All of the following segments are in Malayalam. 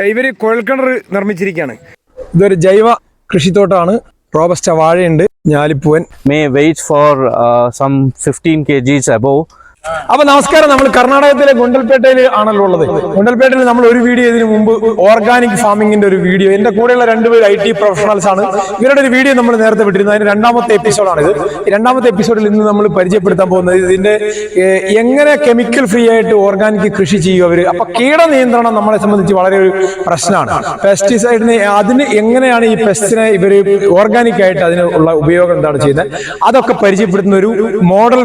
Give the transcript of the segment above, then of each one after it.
ഇവർ കുഴൽക്കിണർ നിർമ്മിച്ചിരിക്കുകയാണ് ഇതൊരു ജൈവ കൃഷിത്തോട്ടമാണ് റോബസ്റ്റ വാഴയുണ്ട് ഞാലിപ്പൂവൻ. May weight for uh, some 15 kgs above. അപ്പൊ നമസ്കാരം നമ്മൾ കർണാടകത്തിലെ ഗുണ്ടൽപേട്ടയിൽ ആണല്ലോ ഉള്ളത്. ഗുണ്ടൽപേട്ടയിൽ നമ്മൾ ഒരു വീഡിയോ ഇതിനു മുമ്പ് ഓർഗാനിക് ഫാമിംഗിന്റെ ഒരു വീഡിയോ എന്റെ കൂടെയുള്ള രണ്ടുപേർ ഐ ടി പ്രൊഫഷണൽസ് ആണ്. ഇവരുടെ ഒരു വീഡിയോ നമ്മൾ നേരത്തെ വിട്ടിരുന്നത് അതിന് രണ്ടാമത്തെ എപ്പിസോഡാണ് ഇത് രണ്ടാമത്തെ എപ്പിസോഡിൽ ഇന്ന് നമ്മൾ പരിചയപ്പെടുത്താൻ പോകുന്നത് ഇതിന്റെ എങ്ങനെ കെമിക്കൽ ഫ്രീ ആയിട്ട് ഓർഗാനിക് കൃഷി ചെയ്യും അവർ? അപ്പൊ കീട നിയന്ത്രണം നമ്മളെ സംബന്ധിച്ച് വളരെ ഒരു പ്രശ്നമാണ്. പെസ്റ്റിസൈഡിനെ അതിന് എങ്ങനെയാണ് ഈ പെസ്റ്റിനെ ഇവർ ഓർഗാനിക് ആയിട്ട് അതിനുള്ള ഉപയോഗം എന്താണ് ചെയ്യുന്നത്? അതൊക്കെ പരിചയപ്പെടുത്തുന്ന ഒരു മോഡൽ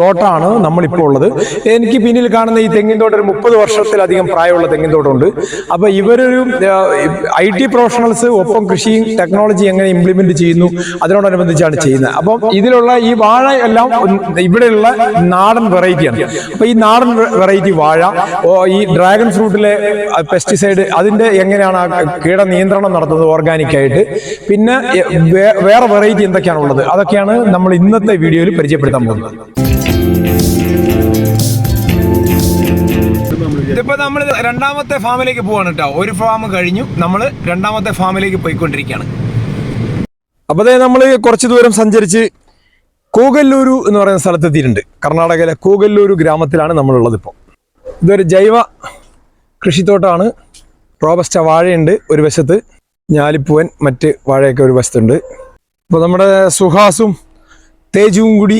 തോട്ടാണ് നമ്മളിപ്പോൾ ഉള്ളത്. എനിക്ക് പിന്നിൽ കാണുന്ന ഈ തെങ്ങിൻ തോട്ടം ഒരു മുപ്പത് വർഷത്തിലധികം പ്രായമുള്ള തെങ്ങിൻ തോട്ടമുണ്ട് അപ്പൊ ഇവരൊരു ഐ ടി പ്രൊഫഷണൽസ് ഒപ്പം കൃഷിയും ടെക്നോളജി എങ്ങനെ ഇംപ്ലിമെന്റ് ചെയ്യുന്നു അതിനോടനുബന്ധിച്ചാണ് ചെയ്യുന്നത്. അപ്പം ഇതിലുള്ള ഈ വാഴ എല്ലാം ഇവിടെയുള്ള നാടൻ വെറൈറ്റിയാണ്. അപ്പൊ ഈ നാടൻ വെറൈറ്റി വാഴ ഈ ഡ്രാഗൺ ഫ്രൂട്ടിലെ പെസ്റ്റിസൈഡ് അതിന്റെ എങ്ങനെയാണ് കീട നിയന്ത്രണം നടത്തുന്നത് ഓർഗാനിക് ആയിട്ട്? പിന്നെ വേറെ വെറൈറ്റി എന്തൊക്കെയാണ് ഉള്ളത് അതൊക്കെയാണ് നമ്മൾ ഇന്നത്തെ വീഡിയോയിൽ പരിചയപ്പെടുത്താൻ പോകുന്നത്. ഇതിപ്പോ നമ്മൾ രണ്ടാമത്തെ ഫാമിലേക്ക് പോവാണ് കേട്ടോ ഒരു ഫാം കഴിഞ്ഞു. നമ്മൾ രണ്ടാമത്തെ ഫാമിലേക്ക് പോയിക്കൊണ്ടിരിക്കുകയാണ്. അപ്പൊ ദേ നമ്മൾ കുറച്ച് ദൂരം സഞ്ചരിച്ച് കൂകല്ലൂരു എന്ന് പറയുന്ന സ്ഥലത്തെത്തിയിട്ടുണ്ട് കർണാടകയിലെ കൂകല്ലൂരു ഗ്രാമത്തിലാണ് നമ്മളുള്ളത് ഇപ്പോൾ ഇതൊരു ജൈവ കൃഷിത്തോട്ടമാണ് റോബസ്റ്റ വാഴയുണ്ട് ഒരു വശത്ത്. ഞാലിപ്പൂവൻ മറ്റ് വാഴയൊക്കെ ഒരു വശത്തുണ്ട്. അപ്പോൾ നമ്മുടെ സുഹാസും തേജുവും കൂടി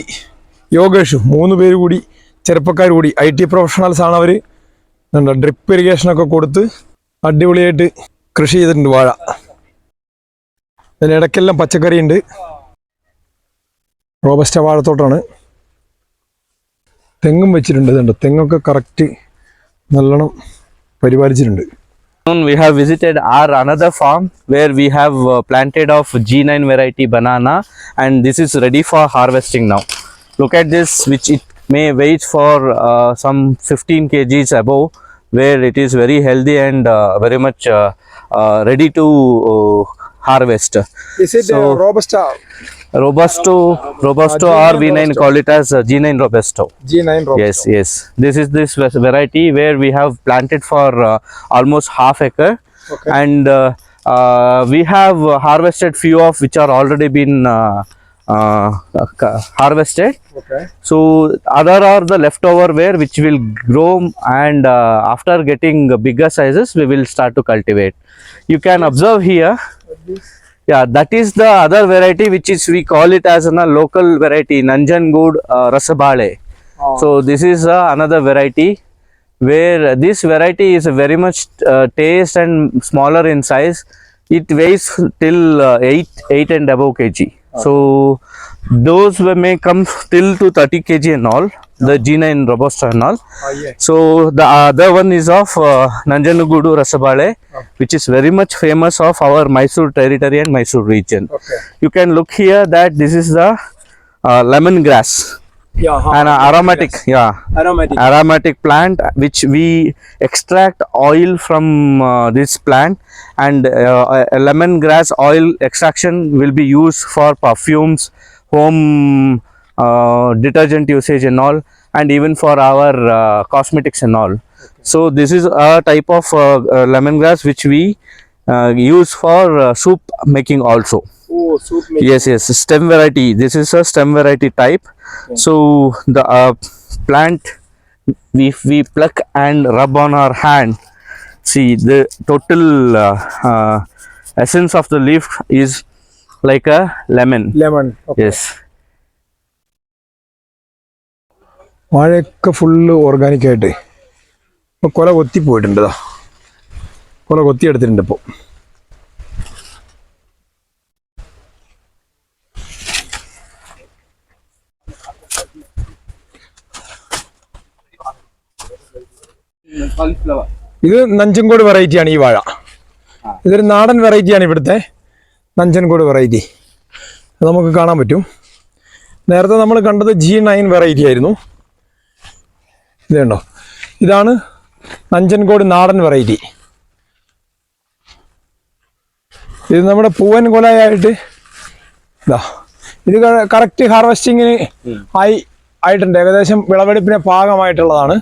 യോഗേഷും മൂന്ന് പേര് കൂടി ചെറുപ്പക്കാർ കൂടി ഐ ടി പ്രൊഫഷണൽസ് ആണ് അവർ ഡ്രിപ്പ് ഇറിഗേഷനൊക്കെ കൊടുത്ത് അടിപൊളിയായിട്ട് കൃഷി ചെയ്തിട്ടുണ്ട് വാഴ ഇതിനിടയ്ക്കെല്ലാം പച്ചക്കറി ഉണ്ട് റോബസ്റ്റ വാഴത്തോട്ടാണ് തെങ്ങും വെച്ചിട്ടുണ്ട് ഇതുണ്ട് തെങ്ങൊക്കെ കറക്റ്റ് നല്ലോണം പരിപാലിച്ചിട്ടുണ്ട് we have visited our another farm where we have uh, planted of G9 variety banana and this is ready for harvesting now. Look at this which it may wait for uh, some 15 kgs above where it is very healthy and uh, very much uh, uh, ready to uh, harvest. Is it uh, so, uh, robusta? Robusto, robusto, uh, or V9 call it as uh, G9 robusto. G9 robusto. Yes, yes. This is this variety where we have planted for uh, almost half acre, okay. and uh, uh, we have harvested few of which are already been. Uh, harvested. Okay. So other are the leftover ware which will grow and uh, after getting bigger sizes we will start to cultivate. You can observe here yeah that is the other variety which is we call it as a uh, local variety nanjangud uh, rasabale oh. so this is uh, another variety where this variety is very much uh, taste and smaller in size it weighs till uh, 8 8 and above kg So those may come till to 30 kg and all, the Gina in Robusta and all. Oh, yeah. So the other one is of uh, Nanjanugudu Rasabale, oh. which is very much famous of our Mysore territory and Mysore region. Okay. You can look here that this is the uh, lemongrass. yeah, an aromatic yes. yeah aromatic aromatic plant which we extract oil from uh, this plant and uh, lemongrass oil extraction will be used for perfumes home uh, detergent usage and all and even for our uh, cosmetics and all okay. so this is a type of uh, uh lemongrass which we uh, use for uh, soup making also oh, soup making. yes yes stem variety this is a stem variety type so the uh, plant we we pluck and rub on our hand see the total uh, uh, essence of the leaf is like a lemon lemon yes വാഴയൊക്കെ ഫുള്ള് ഓർഗാനിക്കായിട്ട് ഇപ്പോൾ ഇപ്പൊ കൊല കൊത്തി പോയിട്ടുണ്ട് ഇതാ കൊല കൊത്തി എടുത്തിട്ടുണ്ട് ഇപ്പോൾ ഇത് നഞ്ചൻകോട് വെറൈറ്റിയാണ് ഈ വാഴ. ഇതൊരു നാടൻ വെറൈറ്റിയാണ് ഇവിടുത്തെ നഞ്ചൻകോട് വെറൈറ്റി. അത് നമുക്ക് കാണാൻ പറ്റും. നേരത്തെ നമ്മൾ കണ്ടത് ജി നയൻ വെറൈറ്റി ആയിരുന്നു. ഇതുണ്ടോ ഇതാണ് നഞ്ചൻകോട് നാടൻ വെറൈറ്റി. ഇത് നമ്മുടെ പൂവൻ കൊലയായിട്ട് ഇതാ. ഇത് കറക്റ്റ് ഹാർവെസ്റ്റിങ്ങിന് ആയി ആയിട്ടുണ്ട്. ഏകദേശം വിളവെടുപ്പിന് പാകമായിട്ടുള്ളതാണ്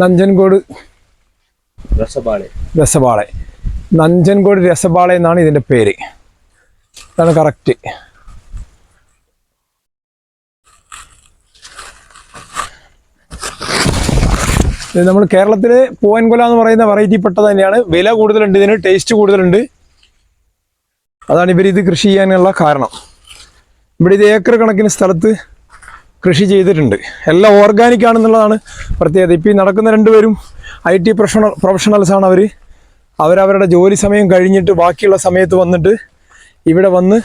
നഞ്ചൻകോട് രസപാളെ. രസപാളെ. നഞ്ചൻകോട് രസപാളെ എന്നാണ് ഇതിന്റെ പേര്. അതാണ് കറക്റ്റ് ഇത് നമ്മൾ കേരളത്തിൽ പൂവൻകൊല എന്ന് പറയുന്ന വെറൈറ്റി പെട്ടത് തന്നെയാണ്. വില കൂടുതലുണ്ട് ഇതിന് ടേസ്റ്റ് കൂടുതലുണ്ട്. അതാണ് ഇവർ ഇത് കൃഷി ചെയ്യാനുള്ള കാരണം. ഇവിടെ ഇത് ഏക്കർ കണക്കിന് സ്ഥലത്ത് കൃഷി ചെയ്തിട്ടുണ്ട്. എല്ലാം ഓർഗാനിക് ആണെന്നുള്ളതാണ് പ്രത്യേകത. ഇപ്പോൾ ഈ നടക്കുന്ന രണ്ടുപേരും ഐ ടി പ്രൊഫഷണൽ പ്രൊഫഷണൽസ് ആണ് അവർ അവരവരുടെ ജോലി സമയം കഴിഞ്ഞിട്ട് ബാക്കിയുള്ള സമയത്ത് വന്നിട്ട് ഇവിടെ വന്ന്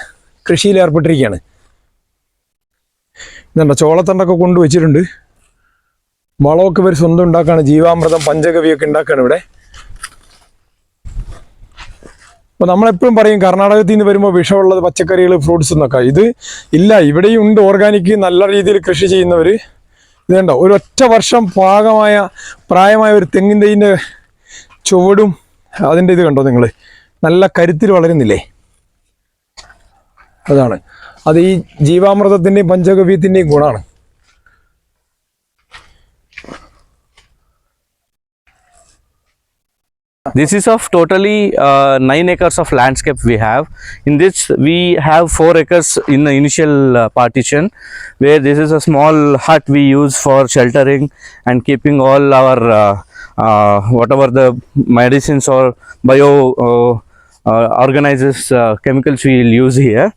കൃഷിയിൽ ഏർപ്പെട്ടിരിക്കുകയാണ്. ഇതുണ്ടോ ചോളത്തണ്ടൊക്കെ കൊണ്ടുവച്ചിട്ടുണ്ട് വളമൊക്കെ ഇവർ സ്വന്തം ഉണ്ടാക്കുകയാണ് ജീവാമൃതം പഞ്ചഗവിയൊക്കെ ഉണ്ടാക്കുകയാണ് ഇവിടെ. അപ്പോൾ നമ്മളെപ്പോഴും പറയും കർണാടകത്തിൽ നിന്ന് വരുമ്പോൾ വിഷമുള്ളത് പച്ചക്കറികൾ ഫ്രൂട്ട്സ് എന്നൊക്കെ. ഇത് ഇല്ല ഇവിടെയും ഉണ്ട് ഓർഗാനിക് നല്ല രീതിയിൽ കൃഷി ചെയ്യുന്നവർ ഇതുണ്ടോ ഒരു ഒറ്റ വർഷം പാകമായ പ്രായമായ ഒരു തെങ്ങിൻ തൈന്റെ ചുവടും അതിന്റെ ഇത് കണ്ടോ നിങ്ങൾ നല്ല കരുത്തിൽ വളരുന്നില്ലേ? അതാണ്. അത് ഈ ജീവാമൃതത്തിന്റെയും പഞ്ചഗവ്യത്തിന്റെയും ഗുണമാണ്. This is of totally uh, nine acres of landscape we have. In this, we have four acres in the initial uh, partition, where this is a small hut we use for sheltering and keeping all our uh, uh, whatever the medicines or bio uh, uh, organizes uh, chemicals we will use here.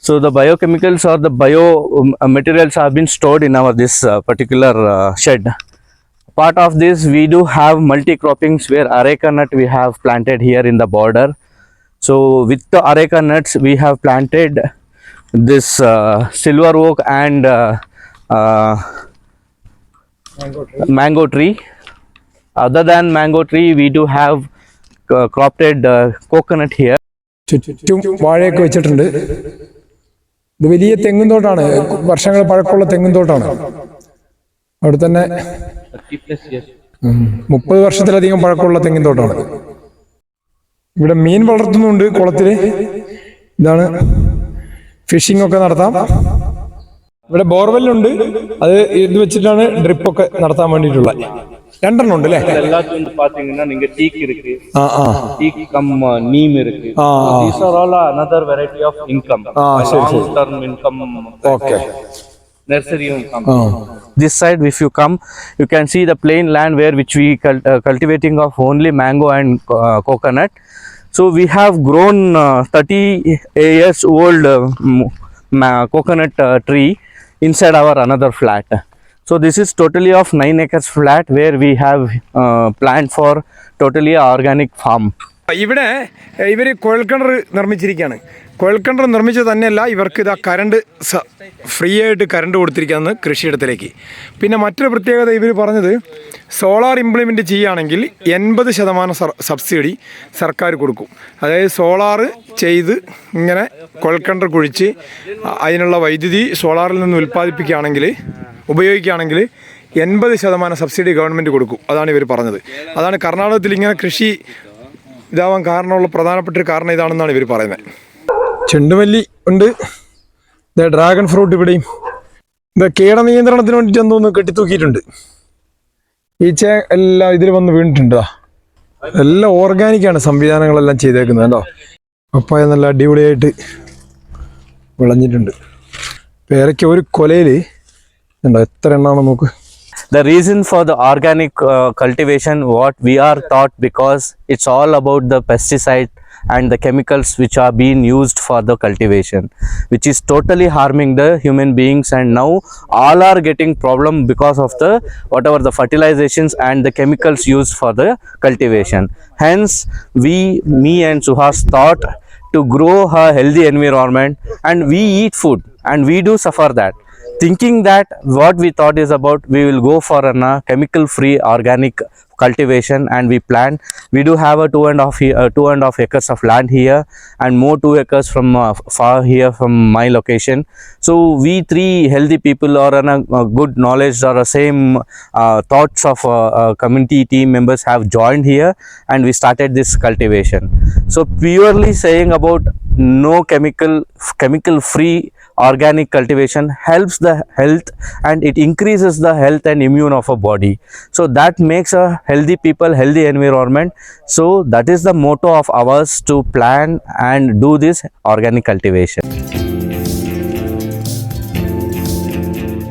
So the biochemicals or the bio um, materials have been stored in our this uh, particular uh, shed part of this we do have multi croppings where areca nut we have planted here in the border so with the areca nuts we have planted this uh, silver oak and uh, uh, mango tree other than mango tree we do have uh, cropped uh, coconut here ചുറ്റും വാഴയൊക്കെ വെച്ചിട്ടുണ്ട് ഇത് വലിയ തെങ്ങും തോട്ടാണ് വർഷങ്ങൾ പഴക്കമുള്ള തെങ്ങും തോട്ടാണ് അവിടെ തന്നെ ഉം, മുപ്പത് വർഷത്തിലധികം പഴക്കമുള്ള തെങ്ങിൻ തോട്ടാണ് ഇവിടെ മീൻ വളർത്തുന്നുണ്ട് കുളത്തില് ഇതാണ് ഫിഷിംഗ് ഒക്കെ നടത്താം ഇവിടെ ബോർവെല്ലുണ്ട് അത് ഇത് വെച്ചിട്ടാണ് ഡ്രിപ്പ് ഒക്കെ നടത്താൻ വേണ്ടിയിട്ടുള്ള രണ്ടെണ്ണം ഉണ്ട് അല്ലേ எல்லாத்துக்கும் பாத்தீங்கன்னா நீங்க டீக் இருக்கு ആ ആ டீக் கம் நீம் இருக்கு ஆ, ஆ. these are all another variety of income ஆ, சரி, சரி. long term income okay nursery income ആ this side if you come you can see the plain land where which we cul- uh, cultivating of only mango and uh, coconut so we have grown uh, 30 years old uh, m- ma- coconut uh, tree inside our another flat so this is totally of 9 acres flat where we have uh, planned for totally a organic farm ഇവിടെ ഇവർ കുഴൽക്കിണർ നിർമ്മിച്ചിരിക്കുകയാണ് കുഴൽക്കിണർ നിർമ്മിച്ചത് തന്നെയല്ല ഇവർക്ക് ഇതാ കരണ്ട് ഫ്രീ ആയിട്ട് കരണ്ട് കൊടുത്തിരിക്കുന്നത് കൃഷിയിടത്തിലേക്ക്. പിന്നെ മറ്റൊരു പ്രത്യേകത ഇവർ പറഞ്ഞത് സോളാർ ഇംപ്ലിമെന്റ് ചെയ്യുകയാണെങ്കിൽ എൺപത് ശതമാനം സബ്സിഡി സർക്കാർ കൊടുക്കും. അതായത് സോളാർ ചെയ്ത് ഇങ്ങനെ കുഴൽക്കിണർ കുഴിച്ച് അതിനുള്ള വൈദ്യുതി സോളാറിൽ നിന്ന് ഉൽപ്പാദിപ്പിക്കുകയാണെങ്കിൽ ഉപയോഗിക്കുകയാണെങ്കിൽ എൺപത് ശതമാനം സബ്സിഡി ഗവൺമെന്റ് കൊടുക്കും. അതാണ് ഇവർ പറഞ്ഞത്. അതാണ് കർണാടകത്തിൽ ഇങ്ങനെ കൃഷി ഇതാവാൻ കാരണമുള്ള പ്രധാനപ്പെട്ട ഒരു കാരണം ഇതാണെന്നാണ് ഇവർ പറയുന്നത്. ചെണ്ടുമല്ലി ഉണ്ട്. ദേ ഡ്രാഗൺ ഫ്രൂട്ട് ഇവിടെയും. ഇത് കീടനിയന്ത്രണത്തിന് വേണ്ടിയിട്ട് എന്തോന്ന് കെട്ടിത്തൂക്കിയിട്ടുണ്ട്. ഈച്ച എല്ലാം ഇതിൽ വന്ന് വീണിട്ടുണ്ട്. എല്ലാം ഓർഗാനിക്കാണ് സംവിധാനങ്ങളെല്ലാം ചെയ്തേക്കുന്നത് കേട്ടോ. പപ്പായ നല്ല അടിപൊളിയായിട്ട് വിളഞ്ഞിട്ടുണ്ട്. പേരയ്ക്ക് ഒരു കൊലയിൽ ഉണ്ടോ എത്ര എണ്ണമാണ് നോക്ക്. The reason for the organic uh, cultivation what we are taught because it's all about the pesticide and the chemicals which are being used for the cultivation which is totally harming the human beings. And now all are getting problem because of the whatever the fertilizations and the chemicals used for the cultivation. Hence we me and suhas thought to grow a healthy environment and we eat food and we do suffer that thinking that what we thought is about we will go for a uh, chemical free organic cultivation and we plan we do have a two and a half uh, two and half acres of land here and more two acres from uh, far here from my location. So we three healthy people or on a, good knowledge or a same uh, thoughts of uh, uh, community team members have joined here and we started this cultivation. So purely saying about no chemical chemical free organic cultivation helps the health and it increases the health and immune of a body. So that makes a healthy people healthy environment. So that is the motto of ours to plan and do this organic cultivation